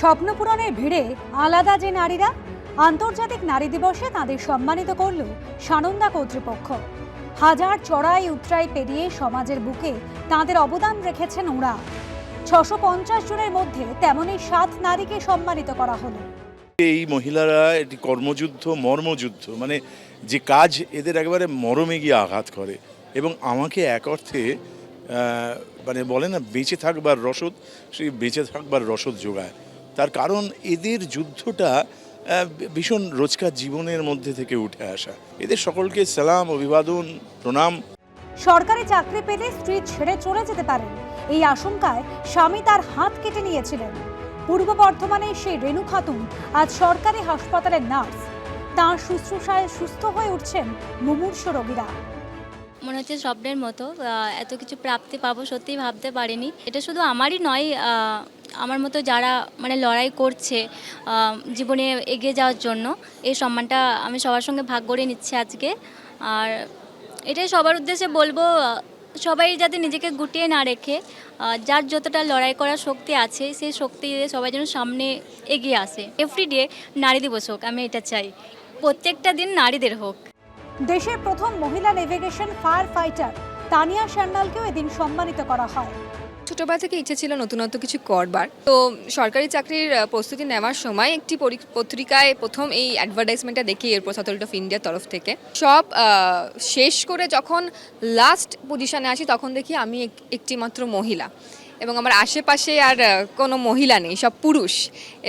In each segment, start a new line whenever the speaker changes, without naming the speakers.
স্বপ্নপূরণের ভিড়ে আলাদা যে নারীরা আন্তর্জাতিক নারী দিবসে তাদের সম্মানিত করল সানন্দা কর্তৃপক্ষ। হাজার চড়াই উতরাই পেরিয়ে সমাজের বুকে তাদের অবদান রেখেছেন ওরা। ছশো পঞ্চাশ জনের মধ্যে তেমনই সাত নারীকে সম্মানিত করা হলো।
এই মহিলারা এটি কর্মযুদ্ধ, মর্মযুদ্ধ মানে যে কাজ এদের একেবারে মরমে গিয়ে আঘাত করে। এবং আমাকে এক অর্থে মানে বলে না, বেঁচে থাকবার রসদ, সেই বেঁচে থাকবার রসদ যোগায়। তার কারণ এদের যুদ্ধটা ভীষণ রোজকার জীবনের মধ্যে থেকে উঠে আসা। এদের সকলকে সালাম, অভিবাদন, প্রণাম।
সরকারি চাকরি পেলে স্ত্রী ছেড়ে চলে যেতে পারেন। এই আশঙ্কায় স্বামী তার হাত কেটে নিয়েছিলেন। পূর্ব বর্ধমানে সেই রেণু খাতুন আজ সরকারি হাসপাতালের নার্স। তাঁর শুশ্রূষায় সুস্থ হয়ে উঠছেন মুমূর্ষ রোগীরা।
মনে হচ্ছে স্বপ্নের মতো এত কিছু প্রাপ্তি পাবো, সত্যিই ভাবতে পারিনি। এটা শুধু আমারই নয় আমার মতো যারা মানে লড়াই করছে জীবনে এগিয়ে যাওয়ার জন্য, এই সম্মানটা আমি সবার সঙ্গে ভাগ করে নিচ্ছি আজকে। আর এটাই সবার উদ্দেশ্যে বলব, সবাই যাতে নিজেকে গুটিয়ে না রেখে যার যতটা লড়াই করার শক্তি আছে, সেই শক্তি সবাই যেন সামনে এগিয়ে আসে। এভরিডে নারী দিবস হোক, আমি এটা চাই। প্রত্যেকটা দিন নারীদের হোক।
দেশের প্রথম মহিলা নেভিগেশন ফায়ার ফাইটার তানিয়া সান্যালকেও এদিন সম্মানিত করা হয়।
ছোটবেলা থেকে ইচ্ছে ছিল নতুনত্ব কিছু করবার। তো সরকারি চাকরির প্রস্তুতি নেওয়ার সময় একটি পত্রিকায় প্রথম এই অ্যাডভার্টাইজমেন্টটা দেখি এয়ারপোর্ট অথরিটি অফ ইন্ডিয়ার তরফ থেকে। সব শেষ করে যখন লাস্ট পজিশনে আসি, তখন দেখি আমি এক- একটি মাত্র মহিলা। এবং আমার আশেপাশে আর কোনো মহিলা নেই, সব পুরুষ।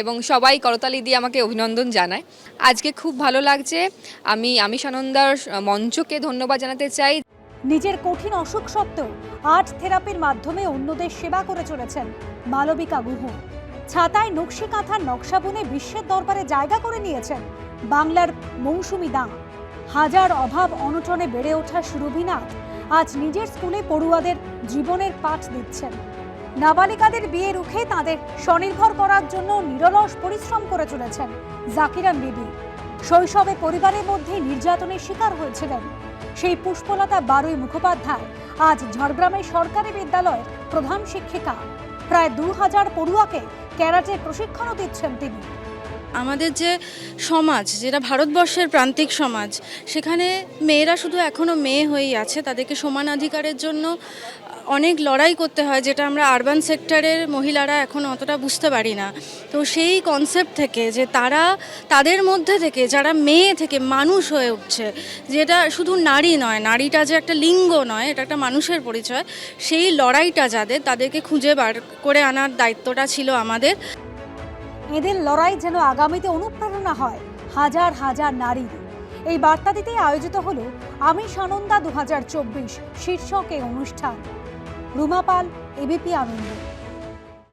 এবং সবাই করতালি দিয়ে আমাকে অভিনন্দন জানায়। আজকে খুব ভালো লাগছে। আমি আমি সানন্দার মঞ্চকে ধন্যবাদ জানাতে চাই।
নিজের কঠিন অসুখ সত্ত্বেও আর্ট থেরাপির মাধ্যমে অন্যদের সেবা করে চলেছেন মালবিকা গুহ। ছাতায় নকশি কাঁথার নকশা বুনে বিশ্বের দরবারে জায়গা করে নিয়েছেন বাংলার মৌসুমি দাঁ। হাজার অভাব অনটনে বেড়ে ওঠা সুরভিনাথ আজ নিজের স্কুলে পড়ুয়াদের জীবনের পাঠ দিচ্ছেন। নাবালিকাদের বিয়ে রুখে তাদের স্বনির্ভর করার জন্য নিরলস পরিশ্রম করে চলেছেন জাকিরান বিবি। শৈশবে পরিবারের মধ্যে নির্যাতনের শিকার হয়েছিলেন। সেই পুষ্পলতা বারুই মুখোপাধ্যায় আজ ঝড়গ্রামের সরকারি বিদ্যালয়ের প্রধান শিক্ষিকা। প্রায় দু হাজার পড়ুয়াকে ক্যারাটে প্রশিক্ষণও দিচ্ছেন তিনি।
আমাদের যে সমাজ, যেটা ভারতবর্ষের প্রান্তিক সমাজ, সেখানে মেয়েরা শুধু এখনও মেয়ে হয়েই আছে। তাদেরকে সমান অধিকারের জন্য অনেক লড়াই করতে হয়, যেটা আমরা আরবান সেক্টরের মহিলারা এখন অতটা বুঝতে পারি না। তো সেই কনসেপ্ট থেকে যে তারা, তাদের মধ্যে থেকে যারা মেয়ে থেকে মানুষ হয়ে উঠছে, যেটা শুধু নারী নয়, নারীটা যে একটা লিঙ্গ নয়, এটা একটা মানুষের পরিচয়, সেই লড়াইটা যাদের, তাদেরকে খুঁজে বার করে আনার দায়িত্বটা ছিল আমাদের।
এদের লড়াই যেন আগামীতে অনুপ্রেরণা হয়, হাজার হাজার নারীর এই বার্তা দিতেই আয়োজিত হল আমি সানন্দা দু হাজার চব্বিশ শীর্ষক এই অনুষ্ঠান। রুমাপাল এবিপি আনন্দ।